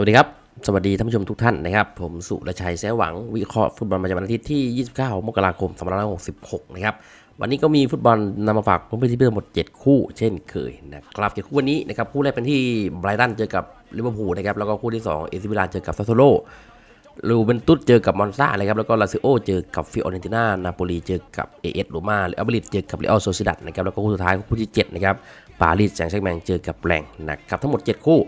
สวัสดีครับ สวัสดีท่านผู้ชมทุกท่านนะครับ ผมสุรชัยแสหวังวิเคราะห์ฟุตบอลประจำวันอาทิตย์ที่ 29 มกราคม 2566 นะครับ วันนี้ก็มีฟุตบอลนำมาฝากเพื่อนๆที่เพิ่มหมด 7 คู่เช่นเคยนะครับเจ็ดคู่วันนี้นะครับคู่แรกเป็นที่ไบรตันเจอกับลิเวอร์พูลนะครับแล้วก็คู่ที่ 2 เอซิมิลานเจอกับซาโซโลลูเวนตุสเจอกับมอนซาเลยครับแล้วก็ลาซิโอเจอกับฟิออเรนติน่านาโปลีเจอกับเอเอสโรมาเรอัลมาดริดเจอกับเรอัลโซซิดัดนะครับแล้วก็คู่สุดท้ายคู่ที่7นะครับปารีสแซงต์แชร์แมงเจอกับแรงนะครับทั้งหมด 7 คู่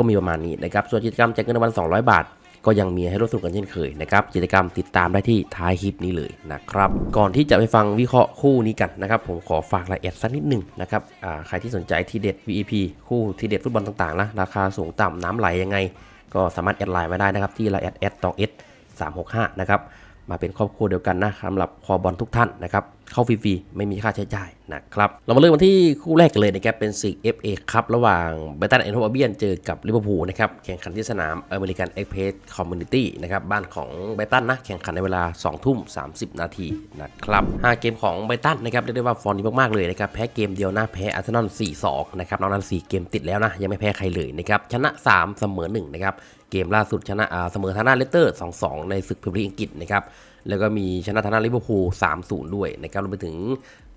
ก็มีประมาณนี้นะครับ ส่วนกิจกรรมแจกเงินรางวัล200 บาท ก็ยังมีให้ร่วมสนุกกันเช่นเคยนะครับ กิจกรรมติดตามได้ที่ท้ายคลิปนี้เลยนะครับ ก่อนที่จะไปฟังวิเคราะห์คู่นี้กันนะครับ ผมขอฝากรายละเอียดสักนิดหนึ่งนะครับใครที่สนใจทีเด็ด VEP คู่ทีเด็ดฟุตบอลต่างๆนะ ราคาสูงต่ำน้ำไหลยังไง ก็สามารถแอดไลน์มาได้นะครับที่ไลน์แอดแอดตองเอส365นะครับ มาเป็นครอบครัวเดียวกันนะสำหรับคอบอลทุกท่านนะครับ เข้าฟรีๆ ไม่มีค่าใช้จ่ายนะครับ เรามาเริ่มกันที่คู่แรกเลยนะครับ เป็นศึก FA ครับ ระหว่างเบตันแอนโทเบียนเจอกับลิเวอร์พูลนะครับ แข่งขันที่สนามอเมริกันเอ็กเพสคอมมูนิตี้นะครับ บ้านของไบตันนะ แข่งขันในเวลา 2 ทุ่ม 30 นาทีนะครับ5เกมของไบตันนะครับเรียกได้ว่าฟอร์มดีมากๆเลยนะครับ แพ้เกมเดียวนะแพ้อาร์เซนอล4-2นะครับนอกนั้น4เกมติดแล้วนะยังไม่แพ้ใครเลยนะครับชนะ 3 เสมอ1นะครับ เกมล่าสุดชนะอ่าเสมอทางด้าเลสเตอร์ 2-2 ในศึกพรีเมียร์ลีกอังกฤษนะครับ แล้วก็มีชนะทางด้าลิเวอร์พูล 3-0 ด้วยนะครับรวมไปถึง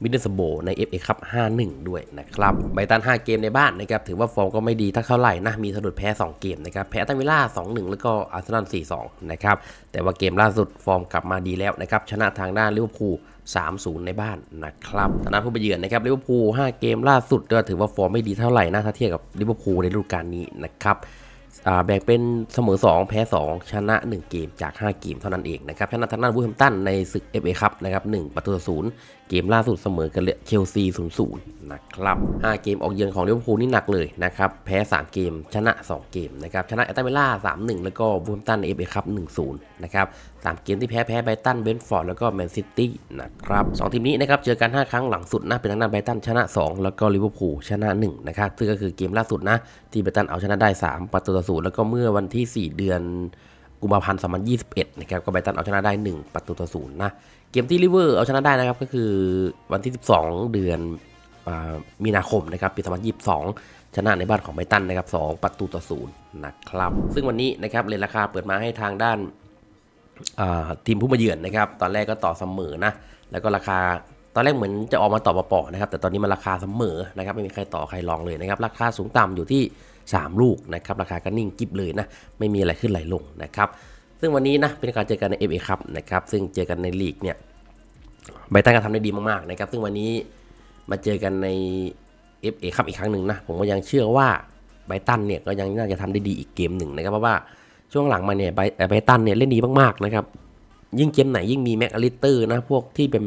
มิดเดิลสโบใน FA คัพ5-1 ด้วยนะครับไบตัน 5 เกมในบ้านนะครับ ถือว่าฟอร์มก็ไม่ดีถ้าเท่าไหร่นะ มีสะดุดแพ้ 2 เกมนะครับ แพ้ตันวิลล่า 2-1 แล้วก็อาร์เซนอล 4-2 นะครับ แต่ว่าเกมล่าสุดฟอร์มกลับมาดีแล้วนะครับ ชนะทางด้านลิเวอร์พูล3-0 ในบ้านนะครับทางด้าผู้ไปเยือนนะครับลิเวอร์พูล 5 เกมล่าสุดก็ถือว่าฟอร์มไม่ดีเท่าไหร่นะถ้าเทียบกับลิเวอร์พูลในฤดูกาลนี้นะครับ แบ่งเป็นเสมอ 2 แพ้ 2 ชนะ 1 เกมจาก 5 เกมเท่านั้นเองนะครับชนะทางด้านวูแฮมตันในศึก FA คับนะครับ1ประตูต่อศูนย์ กมล่าสุดเสมอกันเชลซี0-0นนะครับ5เกมออกเยือนของลิเวอร์พูลนี่หนักเลยนะครับ แพ้ 3 เกม ชนะ 2 เกมนะครับ ชนะแอตตันเวล่า3-1 แล้วก็วูมตันใน FA คัพ1-0 นะครับสามเกมที่แพ้ แพ้ไบรตัน เบนฟอร์ด แล้วก็แมนซิตี้นะครับสองทีมนี้นะครับ เจอกัน 5 ครั้งหลังสุดนะ เป็นทางด้านไบรตันชนะ 2 แล้วก็ลิเวอร์พูลชนะ 1 นะครับ ซึ่งก็คือเกมล่าสุดนะ ที่ไบรตันเอาชนะได้ 3 ประตูต่อศูนย์แล้วก็เมื่อวันที่ 4 เดือน กุมภาพันธ์ 2021 นะครับ ก็ไบตันเอาชนะได้ 1 ประตูต่อศูนย์นะ เกมที่ลิเวอร์เอาชนะได้นะครับ ก็คือวันที่ 12 เดือนอมีนาคมนะครับ ปี 2022 ชนะในบ้านของไบตันนะครับ 2 ประตูต่อศูนย์นะครับ ซึ่งวันนี้นะครับเลนราคาเปิดมาให้ทางด้านทีมผู้มาเยือนนะครับ ตอนแรกก็ต่อเสมอนะ แล้วก็ราคา ตอนแรกเหมือนจะออกมาต่อปอนะครับ แต่ตอนนี้มันราคาเสมอนะครับ ไม่มีใครต่อใครลองเลยนะครับ ราคาสูงต่ำอยู่ที่ 3 ลูกนะครับ ราคาก็นิ่งกิบเลยนะ ไม่มีอะไรขึ้นไหลลงนะครับ ซึ่งวันนี้นะ เป็นการเจอกันใน FA ครับนะครับ ซึ่งเจอกันในลีกเนี่ย ไบตันก็ทำได้ดีมากๆนะครับ ซึ่งวันนี้มาเจอกันใน FA ครับอีกครั้งหนึ่งนะ ผมก็ยังเชื่อว่าไบตันเนี่ยก็ยังน่าจะทำได้ดีอีกเกมหนึ่งนะครับ เพราะว่าช่วงหลังมาเนี่ยไบไบตันเนี่ยเล่นดีมากๆนะครับ ยิ่งเกมไหนยิ่งมีแม็กอลิเตอร์นะ พวกที่เป็น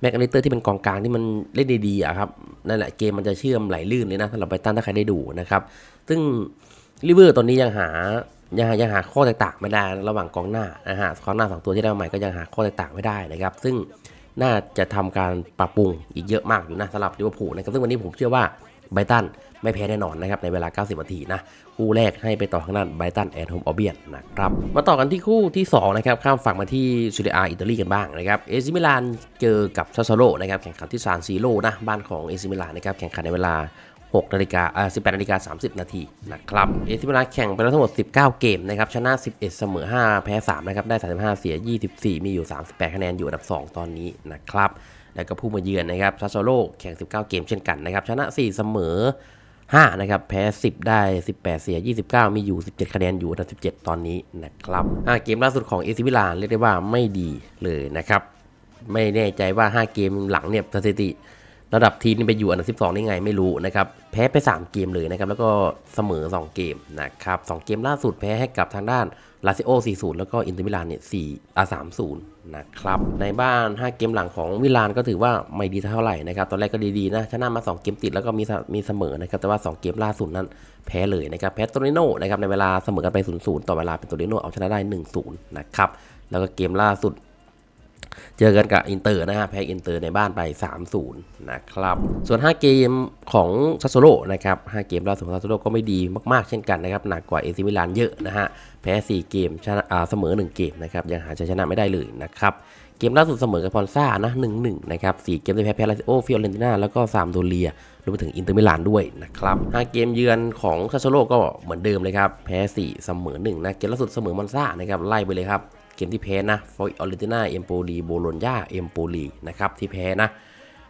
แม็กอลิเตอร์ที่เป็นกองกลางที่มันเล่นดีๆอะครับนั่นแหละเกมมันจะเชื่อมไหลลื่นเลยนะสำหรับไบตันถ้าใครได้ดูนะครับ ซึ่งลิเวอร์ตอนนี้ยังหายังหายังหาข้อแตกต่างไม่ได้ระหว่างกองหน้านะฮะกองหน้าสองตัวที่ได้มาใหม่ก็ยังหาข้อแตกต่างไม่ได้นะครับ ซึ่งน่าจะทำการปรับปรุงอีกเยอะมากอยู่นะสำหรับลิเวอร์พูลนะครับซึ่งวันนี้ผมเชื่อว่า ไบตันไม่แพ้แน่นอนนะครับในเวลา 90 นาทีนะ คู่แรกให้ไปต่อข้างด้านไบตันแอนด์โฮมออเบียนนะครับ มาต่อกันที่คู่ที่ 2 นะครับ ข้ามฝั่งมาที่ซูเรียอิตาลีกันบ้างนะครับเอซิมิลานเจอกับซาซาโรนะครับแข่งขันที่ซานซีโร่นะบ้านของเอซิมิลานนะครับแข่งขันในเวลา 6นาฬิกาเอ่า18นาฬิกา30 นาทีนะครับเอซิมิลานแข่งไปแล้วทั้งหมด 19 เกมนะครับชนะ 11 เสมอ 5 แพ้ 3 นะครับ ได้ 35 เสีย 24 มีอยู่ 38 คะแนนอยู่อันดับ 2 ตอนนี้นะครับ แล้วก็ผู้มาเยือนนะครับซาซโรแข่ง 19 เกมเช่นกันนะครับ ชนะ 4 เสมอ 5 นะครับ แพ้ 10 ได้ 18 เสีย 29 มีอยู่ 17 คะแนนอยู่อันดับ 17 ตอนนี้นะครับเกมล่าสุดของเอซิมิลานเรียกได้ว่าไม่ดีเลยนะครับ ไม่แน่ใจว่า 5 เกมหลังเนี่ยสถิติ ระดับทีมนี่ไปอยู่อันดับ 12 ได้ไงไม่รู้นะครับ แพ้ไป 3 เกมเลยนะครับ แล้วก็เสมอ 2 เกมนะครับ 2 เกมล่าสุดแพ้ให้กับทางด้านลาซิโอ 4-0 แล้วก็อินเตอร์มิลานเนี่ย4อ่า3-0 นะครับ ในบ้าน 5 เกมหลังของมิลานก็ถือว่าไม่ดีเท่าไหร่นะครับ ตอนแรกก็ดีๆนะ ชนะมา 2 เกมติดแล้วก็มีมีเสมอนะครับ แต่ว่า 2 เกมล่าสุดนั้นแพ้เลยนะครับ แพ้โตริโนนะครับ ในเวลาเสมอกันไป 0-0 ต่อเวลาเป็นโตริโนเอาชนะได้ 1-0 นะครับ แล้วก็เกมล่าสุด เจอกันกับอินเตอร์นะฮะแพ้อินเตอร์ในบ้านไป 3-0 นะครับ ส่วน 5 เกมของซัสโซโลนะครับ 5 เกมล่าสุดของซัสโซโลก็ไม่ดีมากๆ เช่นกันนะครับ หนักกว่าเอซิมิลานเยอะนะฮะ แพ้ 4 เกมชนะอ่าเสมอ 1 เกมนะครับ ยังหาชัยชนะไม่ได้เลยนะครับ เกมล่าสุดเสมอกับพอนซ่านะ 1-1 นะครับ 4 เกมที่แพ้แพ้ลาซิโอฟิโอเรนติน่าแล้วก็3โดเลียรวมไปถึงอินเตอร์มิลานด้วยนะครับ5เกมเยือนของซาโซโลก็เหมือนเดิมเลยครับ แพ้ 4 เสมอ 1 นะ เกมล่าสุดเสมอมอนซ่านะครับ ไล่ไปเลยครับ เกมที่แพ้นะฟอยออรนติน่าเอมโปลีโบโลญญาเอมโปลีนะครับที่แพ้นะ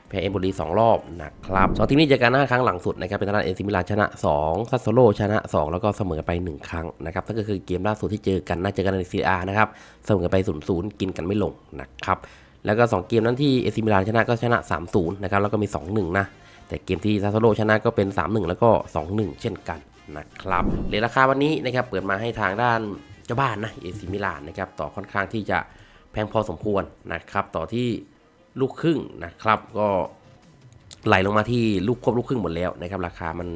แพ้เอมโปลีสองรอบนะครับสองทีมนี้เจอกันห้าครั้งหลังสุดนะครับเป็นทางด้านเอซิมิลานชนะ2ซัสโซโลชนะ 2 แล้วก็เสมอไป 1 ครั้งนะครับนั่นก็คือเกมล่าสุดที่เจอกันน่าเจอกันในซีอาร์นะครับเสมอไป0ูนย์กินกันไม่ลงนะครับแล้วก็ 2 เกมนั้นที่เอซิมิลานชนะก็ชนะ3-0นะครับแล้วก็มี2-1นะแต่เกมที่ซัสโซโลชนะก็เป็น 3-1 แล้วก็ 2-1 เช่นกันนะครับเหรียญราคาวันนี้นะครับเปิดมาให้ทางด้าน เจ้าบ้านนะเอซิมิลานนะครับต่อค่อนข้างที่จะแพงพอสมควรนะครับ ต่อที่ลูกครึ่งนะครับก็ไหลลงมาที่ลูกควบลูกครึ่งหมดแล้วนะครับ ราคามัน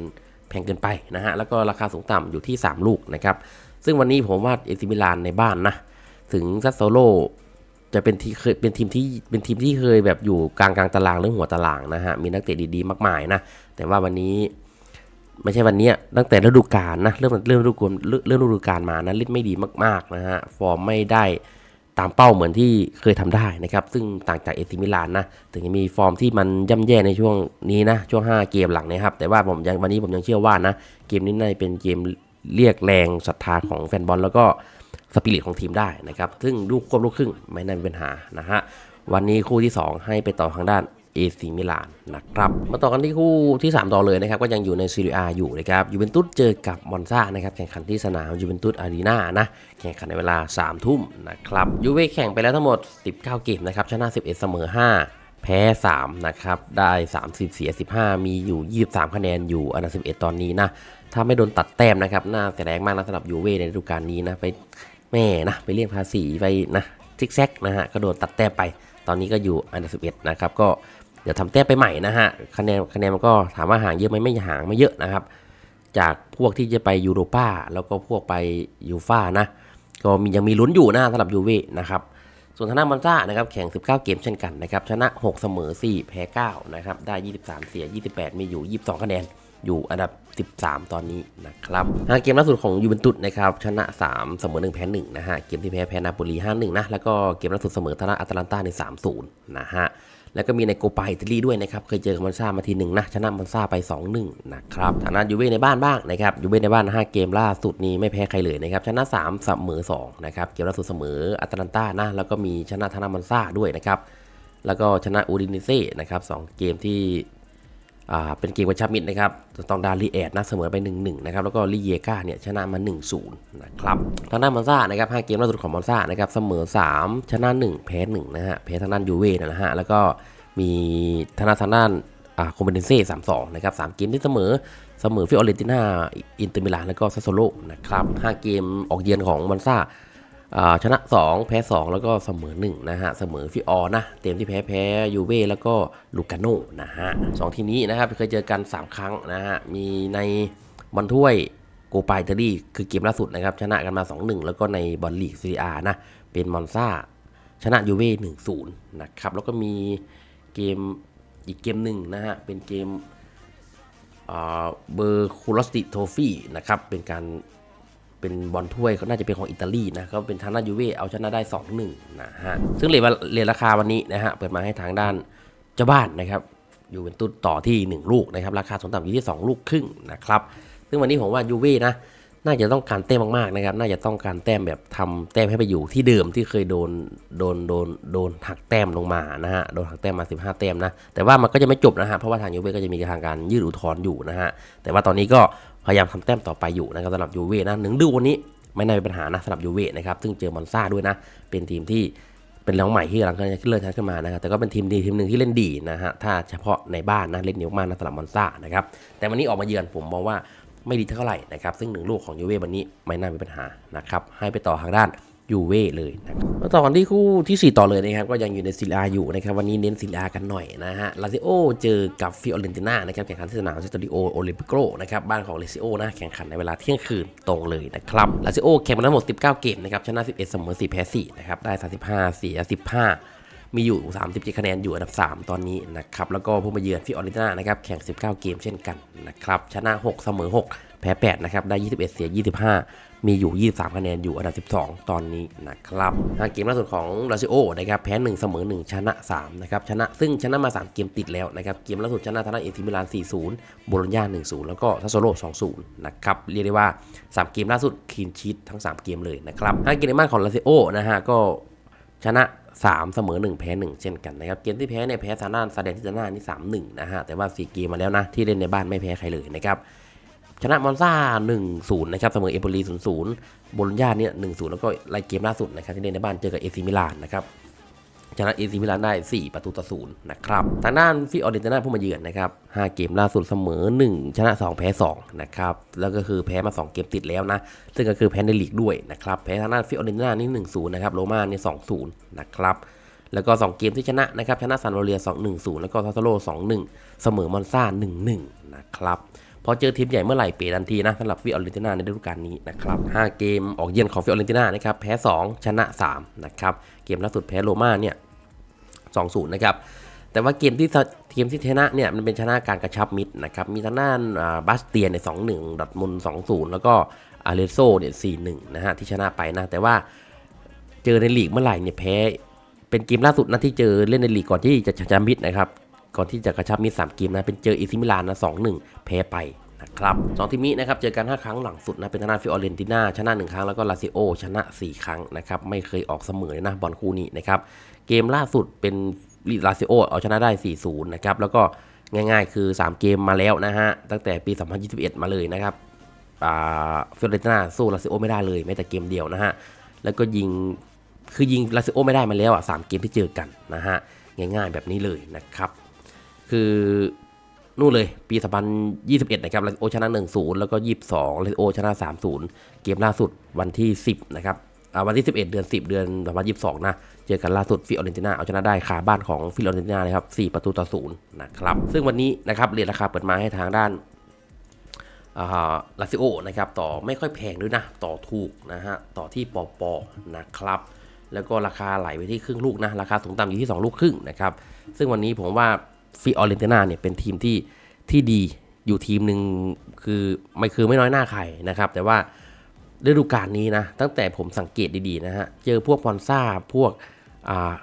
แพงเกินไปนะฮะแล้วก็ราคาสูงต่ำอยู่ที่ 3 ลูกนะครับ ซึ่งวันนี้ผมว่าเอซิมิลานในบ้านนะถึงซัสโซโลจะเป็นที่เคยเป็นทีมที่เป็นทีมที่เคยแบบอยู่กลางกลางตารางหรือหัวตารางนะฮะมีนักเตะดีๆมากมายนะแต่ว่าวันนี้ ไม่ใช่วันนี้ตั้งแต่ฤดูกาลนะเริ่มเริ่มฤดูกาลเริ่มฤดูกาลมานะเล่นไม่ดีมากๆนะฮะฟอร์มไม่ได้ตามเป้าเหมือนที่เคยทำได้นะครับ ซึ่งต่างจากเอซิมิลานนะถึงจะมีฟอร์มที่มันย่ำแย่ในช่วงนี้นะช่วง 5 เกมหลังนะครับ แต่ว่าผมยังวันนี้ผมยังเชื่อว่านะเกมนี้น่าจะเป็นเกมเรียกแรงศรัทธาของแฟนบอลแล้วก็สปิริตของทีมได้นะครับ ซึ่งลูกควบลูกครึ่งไม่น่ามีปัญหานะฮะวันนี้คู่ที่ 2 ให้ไปต่อทางด้าน เอซิมิลานนะครับมาต่อกันที่คู่ที่ 3 ต่อเลยนะครับก็ยังอยู่ในซีเรียอยู่นะครับยูเวนตุสเจอกับมอนซานะครับแข่งขันที่สนามยูเวนตุสอารีนานะแข่งขันในเวลา 3 ทุ่มนะครับยูเวแข่งไปแล้วทั้งหมด 19 เกมนะครับชนะ 11 เสมอ 5แพ้ 3 นะครับ ได้ 30 เสีย 15 มีอยู่ 23 คะแนนอยู่อันดับ11 ตอนนี้นะ ถ้าไม่โดนตัดแต้มนะครับ น่าเสียดายมากนะสำหรับยูเว่ในฤดูกาลนี้นะ ไปแม่นะ ไปเรียกภาษีไปนะซิกแซกนะฮะก็โดนตัดแต้มไป ตอนนี้ก็อยู่อันดับ11 นะครับ ก็ เดี๋ยวทำแต้มไปใหม่นะฮะคะแนนคะแนนมันก็ถามว่าห่างเยอะไหมไม่ห่างไม่เยอะนะครับ จากพวกที่จะไปยูโรป้าแล้วก็พวกไปยูฟ่านะก็มียังมีลุ้นอยู่นะสำหรับยูเว่นะครับส่วนทางด้านมอนซ่านะครับแข่ง 19 เกมเช่นกันนะครับชนะ 6 เสมอ 4 แพ้ 9 นะครับ ได้ 23 เสีย 28 มีอยู่ 22 คะแนน อยู่อันดับ 13 ตอนนี้นะครับเกมล่าสุดของยูเวนตุสนะครับชนะ 3 เสมอ 1 แพ้ 1 นะฮะ เกมที่แพ้ แพ้นาโปลี 5-1 นะ แล้วก็เกมล่าสุดเสมอทางด้านอาตแลนตาใน 3-0 นะฮะ แล้วก็มีในโกปาอิตาลีด้วยนะครับ เคยเจอกับมอนซามาทีหนึ่งนะ ชนะมอนซาไป 2-1 นะครับ ฐานะยูเว่ในบ้านบ้างนะครับ ยูเว่ในบ้าน 5 เกมล่าสุดนี้ไม่แพ้ใครเลยนะครับ ชนะ 3 เสมอ 2 นะครับ เกมล่าสุดเสมออัตแลนตานะ แล้วก็มีชนะทานามอนซาด้วยนะครับ แล้วก็ชนะอูดินิเซ่นะครับสองเกมที่ อ่าเป็นเกมกระชับมิตรนะครับตองดาลีแอดนะเสมอไป 1-1 นะครับ แล้วก็ลีเยกาเนี่ยชนะมา 1-0 นะครับ ทางด้านมอนซ่านะครับ5เกมล่าสุดของมอนซ่านะครับเสมอ 3 ชนะ 1 แพ้ 1 นะฮะ แพ้ทางด้านยูเว่นะฮะ แล้วก็มีทางด้านทางด้านอ่าคอมเบนเซ่3-2นะครับ3เกมที่เสมอเสมอฟิออเรนติน่าอินเตอร์มิลานแล้วก็ซัสโซโลนะครับ5เกมออกเยือนของมอนซ่า ชนะ 2 แพ้ 2 แล้วก็เสมอ1นะฮะ เสมอฟิออนะ เต็มที่แพ้แพ้ยูเว่แล้วก็ลูกาโน่นะฮะสองทีมนี้นะครับเคยเจอกัน 3 ครั้งนะฮะ มีในบอลถ้วยโกปาอิตาลีคือเกมล่าสุดนะครับ ชนะกันมา 2-1 แล้วก็ในบอลลีกซีเรียนะ เป็นมอนซาชนะยูเว่1-0นะครับ แล้วก็มีเกมอีกเกมหนึ่งนะฮะ เป็นเกมเบอร์คูลสติโทฟี่นะครับ เป็นการ เป็นบอลถ้วยเขาน่าจะเป็นของอิตาลีนะก็เป็นทางด้านยูเว่เอาชนะได้2-1นะฮะซึ่งเหรียญเหรียญราคาวันนี้นะฮะเปิดมาให้ทางด้านเจ้าบ้านนะครับยูเวนตุสต่อที่ 1 ลูกนะครับราคาสมต่ำอยู่ที่ 2 ลูกครึ่งนะครับซึ่งวันนี้ผมว่ายูเว่นะน่าจะต้องการแต้มมากๆนะครับ น่าจะต้องการแต้มแบบทำแต้มให้ไปอยู่ที่เดิมที่เคยโดนโดนโดนโดนหักแต้มลงมานะฮะ โดนหักแต้มมา 15 แต้มนะ แต่ว่ามันก็จะไม่จบนะฮะ เพราะว่าทางยูเว่ก็จะมีทางการยื่นอุทธรณ์อยู่นะฮะ แต่ว่าตอนนี้ก็ พยายามทำแต้มต่อไปอยู่นะครับสำหรับยูเว่นะหนึ่งดูวันนี้ไม่น่ามีปัญหานะสำหรับยูเว่นะครับซึ่งเจอมอนซาด้วยนะ เป็นทีมที่เป็นน้องใหม่ที่กำลังจะขึ้นเลยทันขึ้นมานะครับแต่ก็เป็นทีมดีทีมหนึ่งที่เล่นดีนะฮะถ้าเฉพาะในบ้านนะเล่นเหนียวมากนะสำหรับมอนซานะครับแต่วันนี้ออกมาเยือนผมมองว่าไม่ดีเท่าไหร่นะครับซึ่งหนึ่งลูกของยูเว่วันนี้ไม่น่ามีปัญหานะครับให้ไปต่อทางด้าน ยูเว่เลยนะครับมาต่อกันที่คู่ที่ 4 ต่อเลยนะครับก็ยังอยู่ในซีรีอาอยู่นะครับวันนี้เน้นซีรีอากันหน่อยนะฮะลาซิโอเจอกับฟิออเรนติน่านะครับแข่งขันที่สนามสตาดิโอโอลิมปิโกนะครับบ้านของลาซิโอนะแข่งขันในเวลาเที่ยงคืนตรงเลยนะครับลาซิโอแข่งมาทั้งหมด 19 เกมนะครับชนะ 11 เสมอ 4 แพ้ 4 นะครับได้ 35 เสีย 15มีอยู่ 37 คะแนนอยู่อันดับ 3 ตอนนี้นะครับ แล้วก็ผู้มาเยือนฟิออเรนติน่านะครับ แข่ง 19 เกมเช่นกันนะครับ ชนะ 6 เสมอ 6 แพ้8นะครับได้ 21 เสีย 25 มีอยู่ 23 คะแนนอยู่อันดับ 12 ตอนนี้นะครับเกมล่าสุดของลาซิโอนะครับแพ้ 1 เสมอ 1 ชนะ3นะครับชนะซึ่งชนะมา 3 เกมติดแล้วนะครับเกมล่าสุดชนะทางด้านเอซิมิลาน 4-0โบโลญญา1-0 แล้วก็ทัสโซโล2-0 นะครับเรียกได้ว่า 3 เกมล่าสุดคีนชีตทั้ง 3 เกมเลยนะครับห้าเกมในบ้านของลาซิโอนะฮะก็ชนะ3 เสมอ 1 แพ้ 1 เช่นกันนะครับ เกมที่แพ้เนี่ยแพ้ซาน่าซาเดนที่ซาน่านี่3 1 นะฮะ แต่ว่า 4 เกมมาแล้วนะ ที่เล่นในบ้านไม่แพ้ใครเลยนะครับ ชนะมอนซ่า1-0 นะครับ เสมอเอโปลี0-0บโลญญาเนี่ย1-0 แล้วก็ไล่เกมล่าสุดนะครับที่เล่นในบ้านเจอกับเอซิมิลานนะครับชนะเอซิมิลานได้ 4 ประตูต่อศูนย์นะครับ ทางด้านฟิออเรนติน่าผู้มาเยือนนะครับ 5 เกมล่าสุดเสมอ 1 ชนะ 2 แพ้ 2 นะครับ แล้วก็คือแพ้มา 2 เกมติดแล้วนะ ซึ่งก็คือแพ้ในลีกด้วยนะครับ แพ้ทางด้านฟิออเรนติน่านี่ 1-0 นะครับ โรม่านี่ 2-0 นะครับ แล้วก็ 2 เกมที่ชนะนะครับ ชนะซานโรเลีย 2-1-0 แล้วก็ทัสโซโล 2-1 เสมอมอนซ่า 1-1 นะครับ พอเจอทีมใหญ่เมื่อไหร่เปลี่ยนทันทีนะสำหรับฟิออเรนติน่าในฤดูกาลนี้นะครับ5เกมออกเยือนของฟิออเรนติน่านะครับแพ้ 2 ชนะ3นะครับเกมล่าสุดแพ้โรม่าเนี่ย2-0นะครับแต่ว่าเกมที่เกมที่ชนะเนี่ยมันเป็นชนะการกระชับมิตรนะครับมีทางด้านบาสเตียนเนี่ย2-1ดัตมุน2-0แล้วก็อาเลโซเนี่ย4-1นะฮะที่ชนะไปนะ แต่ว่าเจอในลีกเมื่อไหร่เนี่ยแพ้เป็นเกมล่าสุดนะที่เจอเล่นในลีกก่อนที่จะกระมิตรนะครับ ก่อนที่จะกระชับมิตร3เกมนะเป็นเจออิซิมิลานนะ2-1แพ้ไปนะครับสองทีมนี้นะครับเจอกัน 5 ครั้งหลังสุดนะเป็นทางด้าฟิออเรนติน่าชนะ 1 ครั้งแล้วก็ลาซิโอชนะ 4 ครั้งนะครับไม่เคยออกเสมอเลยนะบอลคู่นี้นะครับเกมล่าสุดเป็นลาซิโอเอาชนะได้ 4-0 นะครับแล้วก็ง่ายๆ คือ 3 เกมมาแล้วนะฮะตั้งแต่ปี 2021 มาเลยนะครับฟิออเรนติน่าสู้ลาซิโอไม่ได้เลยแม้แต่เกมเดียวนะฮะแล้วก็ยิงคือยิงลาซิโอไม่ได้มาแล้วอะสามเกมที่เจอกันนะฮะง่ายๆแบบนี้เลยนะครับ คือนู่นเลยปี 2021 นะครับลาซิโอชนะ 1-0 แล้วก็ 22ลาซิโอชนะ 3-0 เกมล่าสุดวันที่ 10 นะครับวันที่ 11 เดือน 10 เดือน2022 นะ เจอกันล่าสุดฟิออเรนติน่าเอาชนะได้ขาบ้านของฟิออเรนติน่านะครับ 4 ประตูต่อศูนย์นะครับ ซึ่งวันนี้นะครับเรียนราคาเปิดมาให้ทางด้านลาซิโอนะครับ ต่อไม่ค่อยแพงด้วยนะ ต่อถูกนะฮะ ต่อที่ปอปอนะครับ แล้วก็ราคาไหลไปที่ครึ่งลูกนะ ราคาสูงต่ำอยู่ที่ 2 ลูกครึ่งนะครับ ซึ่งวันนี้ผมว่า ฟิออเรนติน่าเนี่ยเป็นทีมที่ที่ดีอยู่ทีมหนึ่งคือไม่คือไม่น้อยหน้าใครนะครับ แต่ว่าฤดูกาลนี้นะตั้งแต่ผมสังเกตดีๆนะฮะเจอพวกมอนซ่าพวก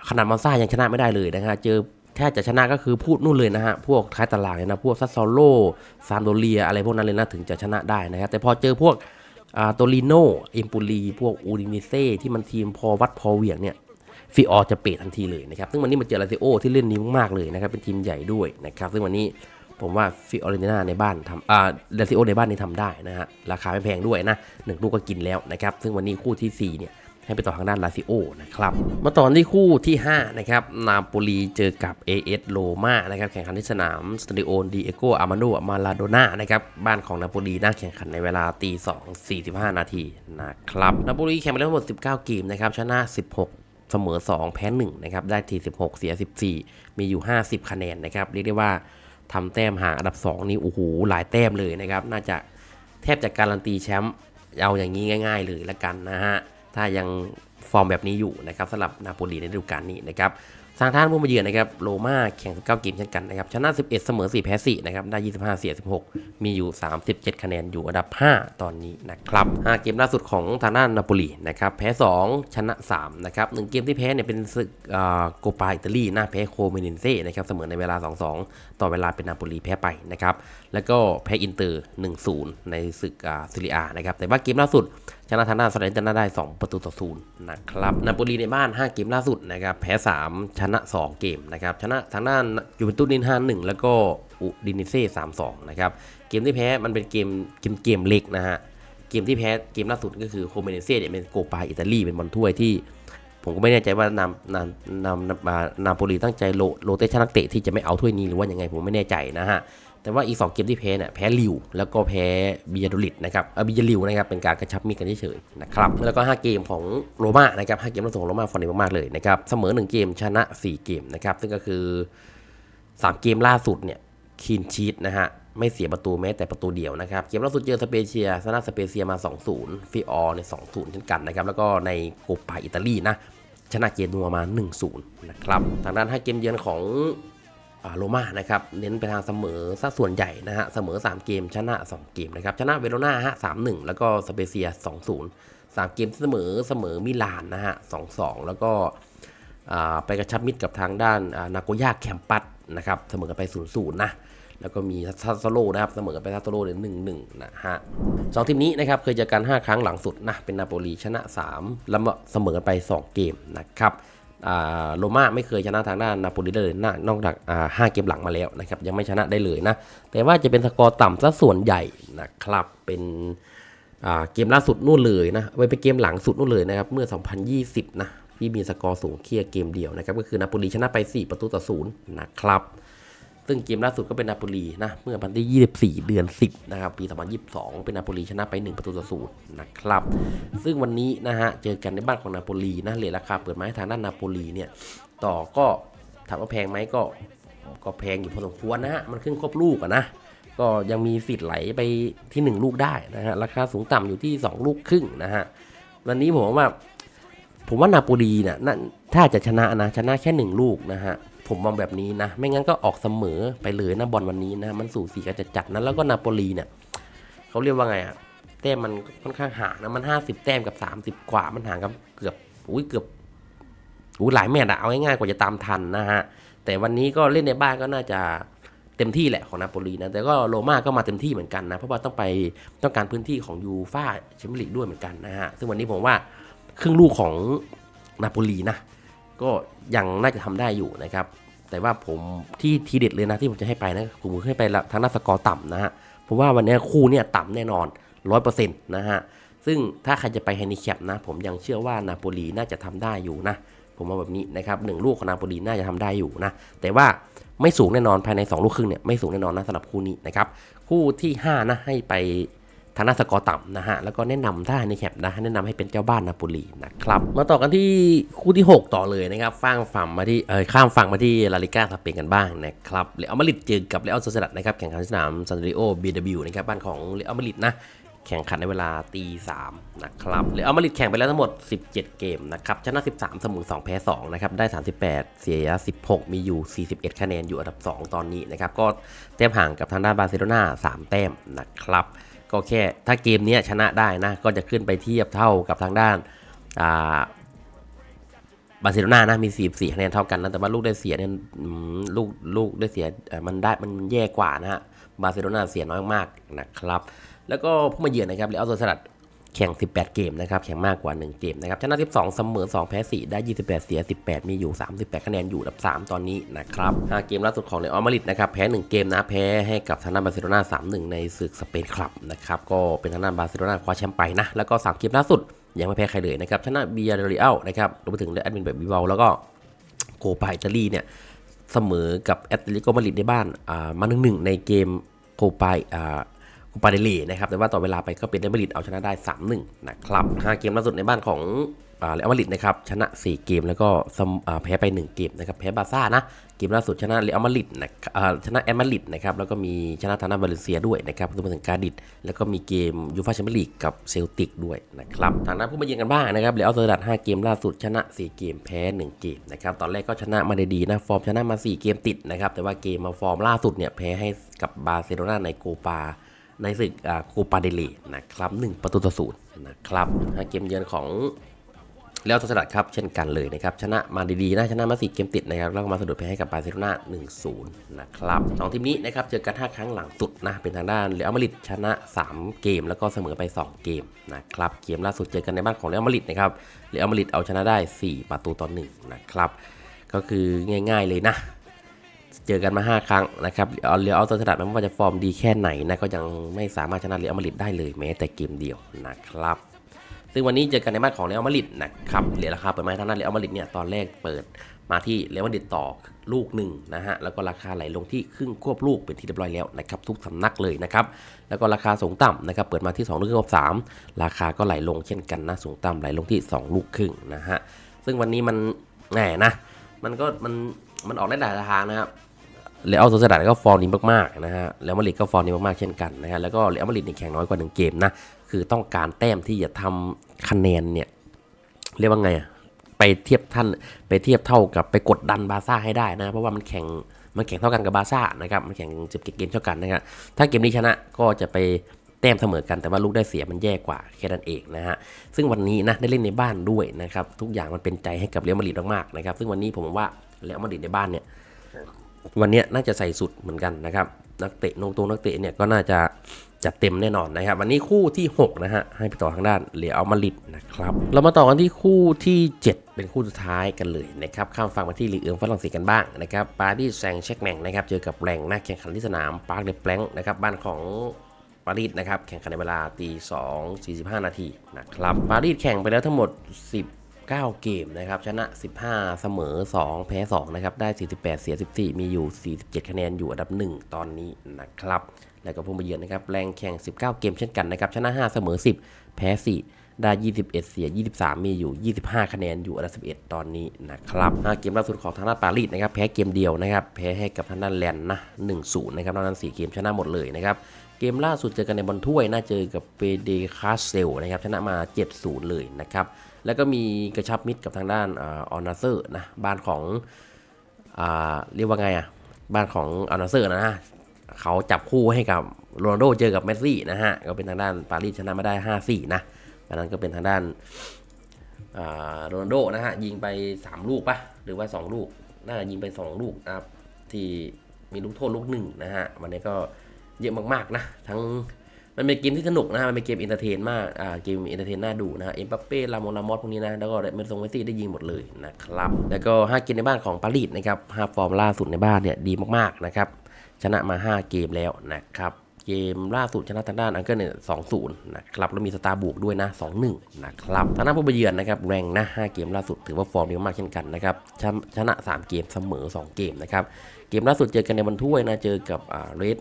ขนาดมอนซ่ายังชนะไม่ได้เลยนะฮะเจอแทบจะชนะก็คือพูดนู่นเลยนะฮะพวกท้ายตลาดเลยนะพวกซัสซอโลซามโดเลียอะไรพวกนั้นเลยนะถึงจะชนะได้นะครับแต่พอเจอพวกโตลิโนเอมปูลีพวกอูดินิเซ่ที่มันทีมพอวัดพอเหวี่ยงเนี่ย ฟิออจะเปรตทันทีเลยนะครับซึ่งวันนี้มาเจอลาซิโอที่เล่นนี้มากๆเลยนะครับเป็นทีมใหญ่ด้วยนะครับซึ่งวันนี้ผมว่าฟิออเรนติน่าในบ้านทำอ่าลาซิโอในบ้านนี่ทำได้นะฮะราคาไม่แพงด้วยนะหนึ่งลูกก็กินแล้วนะครับซึ่งวันนี้คู่ที่4เนี่ยให้ไปต่อทางด้านลาซิโอนะครับ มาต่อที่คู่ที่ 5 นะครับ นาโปลีเจอกับ AS โรมานะครับ แข่งขันที่สนามสตาดิโอดีเอโกอามาโดมาลาโดนานะครับ บ้านของนาโปลีน่าแข่งขันในเวลาตี2 45 นาทีนะครับ นาโปลีแข่งไปแล้วทั้งหมด 19 เกมนะครับ ชนะ 16 เสมอ 2 แพ้1นะครับได้ที16เสีย 14 มีอยู่ 50 คะแนนนะครับเรียกได้ว่าทำแต้มห่างอันดับ 2 นี้โอ้โหหลายแต้มเลยนะครับน่าจะแทบจะการันตีแชมป์เอาอย่างนี้ง่าย ๆ เลยละกันนะฮะถ้ายังฟอร์มแบบนี้อยู่นะครับสำหรับนาโปลีในฤดูกาลนี้นะครับ ทางท่านผู้มาเยือนนะครับโรม่าแข่ง 19 เกมเช่นกันนะครับชนะ 11 เสมอ 4 แพ้ 4 นะครับ ได้ 25 เสีย 16 มีอยู่ 37 คะแนนอยู่อันดับ 5 ตอนนี้นะครับ5เกมล่าสุดของทางด้านนาโปลีนะครับ แพ้ 2 ชนะ 3 นะครับ 1 เกมที่แพ้เนี่ยเป็นศึกโกปาอิตาลีหน้าแพ้โคเมนินเซ่นะครับ เสมอในเวลา 2-2 ต่อเวลาเป็นนาโปลีแพ้ไปนะครับแล้วก็แพ้อินเตอร์ 1-0 ในศึกซิลิอานะครับ แต่ว่าเกมล่าสุด ชนะทางด้านสเตนตันได้ 2 ประตูต่อศูนย์นะครับ นาโปลีในบ้าน 5 เกมล่าสุดนะครับ แพ้ 3 ชนะ 2 เกมนะครับ ชนะทางด้านยูเวนตุสนิน5-1 แล้วก็อุดินิเซ่3-2 นะครับ เกมที่แพ้มันเป็นเกมเกมเกมเล็กนะฮะ เกมที่แพ้เกมล่าสุดก็คือโคเมเนเซ่เนี่ยเป็นโกปาอิตาลีเป็นบอลถ้วยที่ผมก็ไม่แน่ใจว่านำนำนำนานาโปลีตั้งใจโลโลเตชันนักเตะที่จะไม่เอาถ้วยนี้หรือว่ายังไงผมไม่แน่ใจนะฮะ แต่ว่าอีก 2 เกมที่แพ้เนี่ยแพ้ลิว แล้วก็แพ้บิยาโดลิดนะครับเออบิยาลิวนะครับเป็นการกระชับมีดกันเฉยๆนะครับแล้วก็ 5 เกมของโรม่านะครับ5เกมล่าสุดของโรม่าฟอร์มดีมากๆเลยนะครับเสมอ 1 เกมชนะ 4 เกมนะครับซึ่งก็คือ 3 เกมล่าสุดเนี่ยคีนชีตนะฮะไม่เสียประตูแม้แต่ประตูเดียวนะครับ เกมล่าสุดเจอสเปเชียชนะสเปเชียมา 2-0ฟิออใน2-0เช่นกันนะครับแล้วก็ในโคปาอิตาลีนะชนะเกนัวมา 1-0นะครับทางด้าน5เกมเยือนของ โรม่านะครับเน้นไปทางเสมอซะส่วนใหญ่นะฮะเสมอ 3 เกมชนะ 2 เกมนะครับชนะเวโรนาฮะสามหนึ่งแล้วก็สเปเซีย 2-0 3 เกมเสมอเสมอมิลานนะฮะ2-2แล้วก็ไปกระชับมิตรกับทางด้านนาโกย่าแคมปัสนะครับเสมอกันไป0-0นะแล้วก็มีซัสโซโลนะครับเสมอกันไปซัสโซโลเลยหนึ่งหนึ่งนะฮะสองทีมนี้นะครับเคยเจอกัน 5 ครั้งหลังสุดนะเป็นนาโปลีชนะ3แล้วเสมอกันไป 2 เกมนะครับ โรม่าไม่เคยชนะทางด้านนาโปลีได้เลยนะนอกจากห้าเกมหลังมาแล้วนะครับยังไม่ชนะได้เลยนะ แต่ว่าจะเป็นสกอร์ต่ำซะส่วนใหญ่นะครับเป็นเกมล่าสุดนู่นเลยนะไว้เป็นเกมหลังสุดนู่นเลยนะครับเมื่อ 2020 นะที่มีสกอร์สูงเคียเกมเดียวนะครับก็คือนาโปลีชนะไป 4 ประตูต่อศูนย์นะครับ ซึ่งเกมล่าสุดก็เป็นนาโปลีนะ เมื่อวันที่ 24 เดือน 10 นะครับ ปี 2022 เป็นนาโปลีชนะไป 1 ประตูต่อศูนย์นะครับ ซึ่งวันนี้นะฮะ เจอกันในบ้านของนาโปลีนะเหรียราคาเปิดมาให้ทางด้านนาโปลีเนี่ย ต่อก็ถามว่าแพงไหมก็ก็แพงอยู่พอสมควรนะฮะ มันขึ้นครบลูกอะนะ ก็ยังมีสิทธิ์ไหลไปที่ 1 ลูกได้นะฮะ ราคาสูงต่ำอยู่ที่ 2 ลูกครึ่งนะฮะ วันนี้ผมว่า ผมว่านาโปลีเนี่ยถ้าจะชนะนะ ชนะแค่หนึ่งลูกนะฮะ ผมมองแบบนี้นะ ไม่งั้นก็ออกเสมอไปเลยนะบอลวันนี้นะ มันสู่สีกันจะจัดนะแล้วก็นาโปลีเนี่ยเขาเรียกว่าไงอะแต้มมันค่อนข้างห่างนะมัน 50 แต้มกับ 30 กว่ามันห่างกันเกือบอุ้ยเกือบอุ้ยหลายแมตช์อะเอาง่ายๆกว่าจะตามทันนะฮะแต่วันนี้ก็เล่นในบ้านก็น่าจะเต็มที่แหละของนาโปลีนะแต่ก็โรม่าก็มาเต็มที่เหมือนกันนะเพราะว่าต้องไปต้องการพื้นที่ของยูฟ่าแชมเปี้ยนลีกด้วยเหมือนกันนะฮะซึ่งวันนี้ผมว่าครึ่งลูกของนาโปลีนะ ก็ยังน่าจะทำได้อยู่นะครับ แต่ว่าผมที่ทีเด็ดเลยนะที่ผมจะให้ไปนะผมให้ไปทางหน้าสกอร์ต่ำนะฮะผมว่าวันนี้คู่เนี่ยต่ำแน่นอน 100%นะฮะซึ่งถ้าใครจะไปแฮนดิแคปนะ ผมยังเชื่อว่านาโปลีน่าจะทำได้อยู่นะ ผมว่าแบบนี้นะครับหนึ่งลูกของนาโปลีน่าจะทำได้อยู่นะ แต่ว่าไม่สูงแน่นอนภายใน 2 ลูกครึ่งเนี่ยไม่สูงแน่นอนนะสำหรับคู่นี้นะครับ คู่ที่ 5 นะ ให้ไป ทางหน้าสกอร์ต่ำนะฮะ แล้วก็แนะนำถ้าในแคปนะแนะนำให้เป็นเจ้าบ้านนาโปลีนะครับ มาต่อกันที่คู่ที่ 6 ต่อเลยนะครับฟังฝั่งมาที่เออข้ามฝั่งมาที่ลาลิก้าสเปนกันบ้างนะครับเรอัลมาดริดเจอกับเรอัลโซเซดัดนะครับแข่งขันสนามซันริโอบีดนะครับบ้านของเรอัลมาดริดนะแข่งขันในเวลาตีสามนะครับเรอัลมาดริดแข่งไปแล้วทั้งหมด 17 เกมนะครับ ชนะ 13 เสมอ2 แพ้ 2 นะครับ ได้ 38 เสีย 16 มีอยู่ 41 คะแนนอยู่อันดับ 2 ตอนนี้นะครับ ก็แต้มห่างกับทางด้านบาร์เซโลนา3 แต้มนะครับ ก็แค่ถ้าเกมนี้ชนะได้นะ ก็จะขึ้นไปเทียบเท่ากับทางด้านอ่าบาร์เซโลนานะมี44คะแนนเท่ากันนะแต่ว่าลูกได้เสียเนี่ยลูกลูกได้เสียมันได้มันแย่กว่านะฮะบาร์เซโลนาเสียน้อยมากนะครับ แล้วก็ผู้มาเยือนนะครับเรอัลโซซดัด แข่ง 18 เกมนะครับ แข่งมากกว่า 1 เกมนะครับ ชนะ 12 เสมอ 2 แพ้ 4 ได้ 28 เสีย 18 มีอยู่ 38 คะแนนอยู่อันดับ 3 ตอนนี้นะครับ5เกมล่าสุดของเรอัลมาริดนะครับ แพ้ 1 เกมนะ แพ้ให้กับทางด้านบาร์เซโลนา3-1 ในศึกสเปนคลับนะครับ ก็เป็นทางด้านบาร์เซโลนาคว้าแชมป์ไปนะ แล้วก็ 3 เกมล่าสุด ยังไม่แพ้ใครเลยนะครับ ชนะเบียร์เรอัลนะครับรวมไปถึงแอดมินแบบวิวาแล้วก็โกปาอิตาลีเนี่ย เสมอกับแอตเลติโกมาริดในบ้าน อ่า มาหนึ่งหนึ่งในเกมโคปาอ่า ปาเดลีนะครับแต่ว่าต่อเวลาไปก็เป็นเรอัลมาดริดเอาชนะได้ 3-1 นะครับ 5 เกมล่าสุดในบ้านของเรอัลมาดริดนะครับชนะ 4 เกมแล้วก็แพ้ไป 1 เกมนะครับแพ้บาร์ซ่านะเกมล่าสุดชนะเรอัลมาดริดนะครับอ่าชนะแอตมาดริดนะครับแล้วก็มีชนะทางด้านบาเลนเซียด้วยนะครับรวมถึงการดิดแล้วก็มีเกมยูฟ่าแชมเปี้ยนลีกกับเซลติกด้วยนะครับทางด้านผู้มาเยือนกันบ้างนะครับเรอัลเซอร์ดัด5เกมล่าสุดชนะ 4 เกมแพ้ 1 เกมนะครับตอนแรกก็ชนะมาได้ดีนะฟอร์มชนะมา 4 เกมติดนะครับแต่ว่าเกมมาฟอร์มล่าสุดเนี่ยแพ้ให้กับบาร์เซโลนาในโกปา ในศึกอ่าโคปาเดเลนะครับ1ประตูต่อศูนย์นะครับเกมเยือนของแล้วตัวสลัดครับเช่นกันเลยนะครับชนะมาดีๆนะชนะมาสี่เกมติดนะครับแล้วก็มาสะดุดแพ้ให้กับบาร์เซโลนา1-0นะครับสองทีมนี้นะครับเจอกัน5ครั้งหลังสุดนะเป็นทางด้านเรอัลมาดริดชนะ 3 เกม แล้วก็เสมอไป 2 เกมนะครับเกมล่าสุดเจอกันในบ้านของเรอัลมาดริดนะครับเรอัลมาดริดเอาชนะได้ 4 ประตูต่อ1นะครับก็คือง่าย ๆเลยนะ เจอกันมา 5 ครั้งนะครับเอาเรียเอาตัวสลัดไม่ว่าจะฟอร์มดีแค่ไหนนะก็ยังไม่สามารถชนะเรอัลมาริดได้เลยแม้แต่เกมเดียวนะครับ ซึ่งวันนี้เจอกันในบ้านของเรอัลมาริดนะครับเหรียญราคาเปิดมาให้ทางด้านเรอัลมาริดเนี่ยตอนแรกเปิดมาที่เรอัลมาริดต่อลูกหนึ่งนะฮะแล้วก็ราคาไหลลงที่ครึ่งควบลูกเป็นที่เรียบร้อยแล้วนะครับทุกสำนักเลยนะครับแล้วก็ราคาสูงต่ำนะครับเปิดมาที่ 2 ลูกครึ่งกับ3ราคาก็ไหลลงเช่นกันนะสูงต่ำไหลลงที่ 2 ลูกครึ่งนะฮะซึ่งวันนี้มันแหมนะมันก็มันมันออกได้หลายทางนะครับ เรอัลโซเซดัดก็ฟอร์มดีมากๆนะฮะแล้วมาริดก็ฟอร์มดีมากๆเช่นกันนะฮะแล้วก็เรอัลมาริดเนี่ยแข่งน้อยกว่า 1 เกมนะคือต้องการแต้มที่จะทำคะแนนเนี่ยเรียกว่าไงอะไปเทียบท่านไปเทียบเท่ากับไปกดดันบาซ่าให้ได้นะเพราะว่ามันแข่งมันแข่งเท่ากันกับบาซ่านะครับมันแข่ง17เกมเท่ากันนะครับถ้าเกมนี้ชนะก็จะไปแต้มเสมอกันแต่ว่าลูกได้เสียมันแย่กว่าแค่นั้นเองนะฮะซึ่งวันนี้นะได้เล่นในบ้านด้วยนะครับทุกอย่างมันเป็นใจให้กับเรอัลมาดริดมากๆนะครับซึ่งวันนี้ผมว่าเรอัลมาดริดในบ้านเนี่ย วันนี้น่าจะใส่สุดเหมือนกันนะครับ นักเตะนงตรงนักเตะเนี่ยก็น่าจะจัดเต็มแน่นอนนะครับ วันนี้คู่ที่ 6 นะฮะ ให้ไปต่อทางด้านเรอัลมาดริดนะครับ เรามาต่อกันที่คู่ที่ 7 เป็นคู่สุดท้ายกันเลยนะครับ ข้ามฝั่งมาที่ลีเอิงฝรั่งเศสกันบ้างนะครับปารีสแซงต์แชร์กแมงนะครับ เจอกับแรงนักแข่งขันที่สนามปาร์คเดแปลงนะครับ บ้านของปารีสนะครับ แข่งขันในเวลาตี2 45นาทีนะครับ ปารีสแข่งไปแล้วทั้งหมด 10 9 เกมนะครับชนะ 15 เสมอ 2 แพ้ 2 นะครับ ได้ 48 เสีย 14 มีอยู่ 47 คะแนนอยู่อันดับ 1 ตอนนี้นะครับ แล้วก็ผู้มาเยือนนะครับแรงแข่ง 19 เกมเช่นกันนะครับชนะ 5 เสมอ 10 แพ้ 4 ได้ 21 เสีย 23 มีอยู่ 25 คะแนนอยู่อันดับ 11 ตอนนี้นะครับเกมล่าสุดของทางด้านปารีสนะครับแพ้เกมเดียวนะครับแพ้ให้กับทางด้านแลนด์นะ1-0นะครับนอกนั้น 4 เกมชนะหมดเลยนะครับ เกมล่าสุดเจอกันในบอลถ้วยน่าเจอกับเปเดคาเซลนะครับชนะมา 7-0 เลยนะครับ แล้วก็มีกระชับมิตรกับทางด้านออนาเซอร์นะบ้านของอเรียกว่าไงอะบ้านของออนาเซอร์นะฮะเขาจับคู่ให้กับโรนัลโดเจอกับเมสซี่นะฮะก็เป็นทางด้านปารีสชนะมาได้ 5-4 นะอันนั้นก็เป็นทางด้านโรนัลโดนะฮะยิงไป 3 ลูกปะหรือว่า 2 ลูกน่าจะยิงไป 2 ลูกนะครับที่มีลูกโทษลูกหนึ่งนะฮะวันนี้ก็ เยอะมากๆนะทั้งมันเป็นเกมที่สนุกนะมันเป็นเกมอินเตอร์เทนมากอ่าเกมอินเตอร์เทนน่าดูนะเอ็มบัปเป้ลามอนลามอสพวกนี้นะแล้วก็เมสซงเมสซี่ได้ยิงหมดเลยนะครับ แล้วก็ 5 เกมในบ้านของปารีสนะครับ5ฟอร์มล่าสุดในบ้านเนี่ยดีมากๆนะครับชนะมา 5 เกมแล้วนะครับเกมล่าสุดชนะทางด้านอังเกิลเนี่ยสองศูนย์นะครับแล้วมีสตาร์บวกด้วยนะ2 1นะครับทางด้านผู้ไปเยือนนะครับแรงนะ5เกมล่าสุดถือว่าฟอร์มดีมากๆเช่นกันนะครับชนะชนะ3เกมเสมอ2เกมนะครับเกมล่าสุดเจอกันในบอลถ้วยนะเจอกับอ่าเรด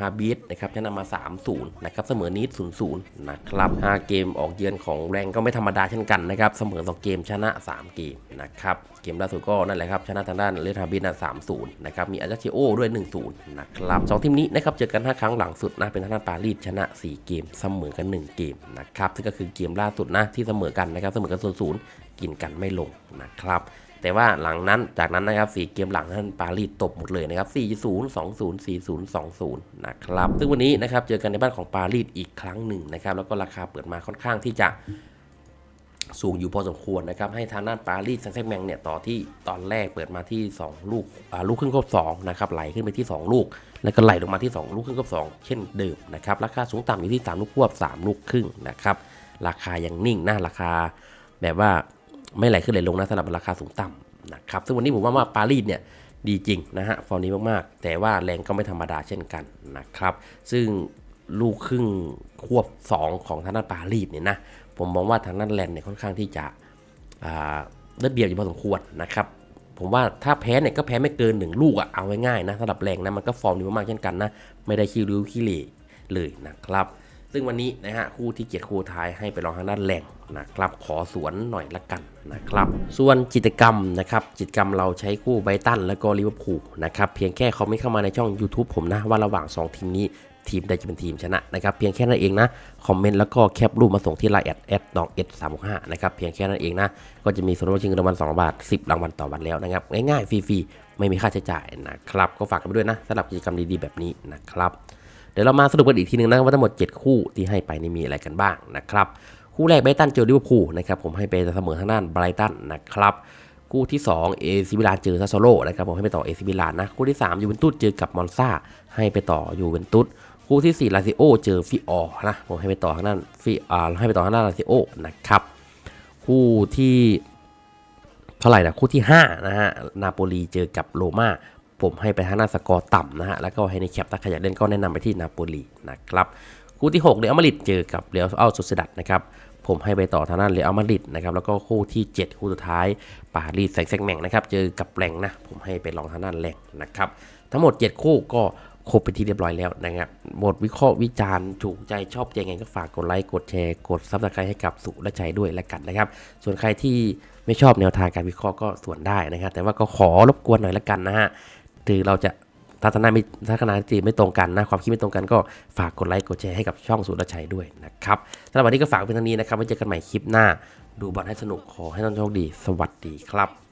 ฮาบิสนะครับชนะมา 3-0 นะครับ เสมอนิด0-0 นะครับ 5 เกมออกเยือนของแรงก็ไม่ธรรมดาเช่นกันนะครับ เสมอ 2 เกมชนะ 3 เกมนะครับ เกมล่าสุดก็นั่นแหละครับ ชนะทางด้านเรดฮาบิสนะ3-0 นะครับ มีอาจาชิโอด้วย 1-0 นะครับสองทีมนี้นะครับ เจอกัน 5 ครั้งหลังสุดนะ เป็นทางด้านปารีสชนะ 4 เกม เสมอกัน 1 เกมนะครับ ซึ่งก็คือเกมล่าสุดนะที่เสมอกันนะครับ เสมอกัน0-0 กินกันไม่ลงนะครับ แต่ว่าหลังนั้นจากนั้นนะครับสี่เกมหลังท่านปารีสตบหมดเลยนะครับ 4-0 2-0 4-0 2-0 นะครับ ซึ่งวันนี้นะครับเจอกันในบ้านของปารีสอีกครั้งหนึ่งนะครับ แล้วก็ราคาเปิดมาค่อนข้างที่จะสูงอยู่พอสมควรนะครับ ให้ทางด้านปารีสแซงต์แมงเนี่ยต่อที่ตอนแรกเปิดมาที่ 2 ลูกอ่าลูกครึ่งครบ2นะครับไหลขึ้นไปที่ 2 ลูก แล้วก็ไหลลงมาที่ 2 ลูกครึ่งครบ2เช่นเดิมนะครับราคาสูงต่ำอยู่ที่ 3 ลูกควบ 3 ลูกครึ่งนะครับราคายังนิ่งนะราคาแบบว่า ไม่ไหลขึ้นไหลลงนะสำหรับราคาสูงต่ำนะครับซึ่งวันนี้ผมว่าว่าปารีสเนี่ยดีจริงนะฮะฟอร์มนี้มากๆ แต่ว่าแรงก็ไม่ธรรมดาเช่นกันนะครับ ซึ่งลูกครึ่งควบ 2 ของทางด้านปารีสเนี่ยนะผมมองว่าทางด้านแลนด์เนี่ยค่อนข้างที่จะอ่าได้เปรียบอยู่พอสมควรนะครับผมว่าถ้าแพ้เนี่ยก็แพ้ไม่เกินหนึ่งลูกอะเอาง่ายๆนะสำหรับแรงนะมันก็ฟอร์มดีมากๆเช่นกันนะไม่ได้คิวริ้วขี้เหร่เลยนะครับ ซึ่งวันนี้นะฮะคู่ที่เกียรติคู่ท้ายให้ไปลองทางด้านแรง นะครับขอสวนหน่อยละกันนะครับส่วนกิจกรรมนะครับกิจกรรมเราใช้คู่ไบตันแล้วก็ลิเวอร์พูลนะครับเพียงแค่คอมเมนต์เข้ามาในช่อง YouTube ผมนะ ว่าระหว่าง 2 ทีมนี้ทีมใดจะเป็นทีมชนะนะครับเพียงแค่นั้นเองนะคอมเมนต์แล้วก็แคปรูปมาส่งที่ไลน์แอดแอดดองเอสสามห้านะครับเพียงแค่นั้นเองนะก็จะมีส่วนลดชิงเงินรางวัล2บาท10รางวัลต่อวันแล้วนะครับง่ายๆฟรีๆไม่มีค่าใช้จ่ายนะครับก็ฝากกันไปด้วยนะสำหรับกิจกรรมดีๆแบบนี้นะครับเดี๋ยวเรามาสรุปกันอีกทีหนึงนะว่าทั้งหมด 7 คู่ที่ให้ไปนี่มีอะไรกันบ้างนะครับ คู่แรกไบรตันเจอลิเวอร์พูลนะครับผมให้ไปเสมอทางด้านไบรตันนะครับคู่ที่2เอซิมิลานเจอซาโซโลนะครับผมให้ไปต่อเอซิมิลานนะคู่ที่3ยูเวนตุสเจอกับมอนซาให้ไปต่อยูเวนตุสคู่ที่4ลาซิโอเจอฟิออร์นะผมให้ไปต่อทางด้านฟิอ่าให้ไปต่อทางด้านลาซิโอนะครับคู่ที่เท่าไหร่นะคู่ที่5นะฮะนาโปลีเจอกับโรม่าผมให้ไปทางด้านสกอร์ต่ำนะฮะแล้วก็ให้ในแคปถ้าใครอยากเล่นก็แนะนำไปที่นาโปลีนะครับคู่ที่6เรอัลมาดริดเจอกับเรอัลอัลโซเซดัดนะครับ ผมให้ไปต่อทางด้านเรอัลมาดริดนะครับแล้วก็คู่ที่ 7 คู่สุดท้ายปารีสแซงแซงแมงนะครับเจอกับแรงนะผมให้ไปลองทางด้านแรงนะครับทั้งหมด 7 คู่ก็ครบเป็นที่เรียบร้อยแล้วนะครับบทวิเคราะห์วิจารณ์ถูกใจชอบใจไงก็ฝากกดไลค์กดแชร์กดซับสไครต์ให้กับสุและชัยด้วยแล้วกันนะครับ ส่วนใครที่ไม่ชอบแนวทางการวิเคราะห์ก็ส่วนได้นะครับ แต่ว่าก็ขอรบกวนหน่อยละกันนะฮะคือเราจะ ทัศนะไม่ทัศนคติไม่ตรงกันนะความคิดไม่ตรงกันก็ฝากกดไลค์กดแชร์ให้กับช่องสุรชัยด้วยนะครับสำหรับวันนี้ก็ฝากไว้เท่านี้นะครับไว้เจอกันใหม่คลิปหน้า ดูบอลให้สนุกขอให้ท่านโชคดี สวัสดีครับ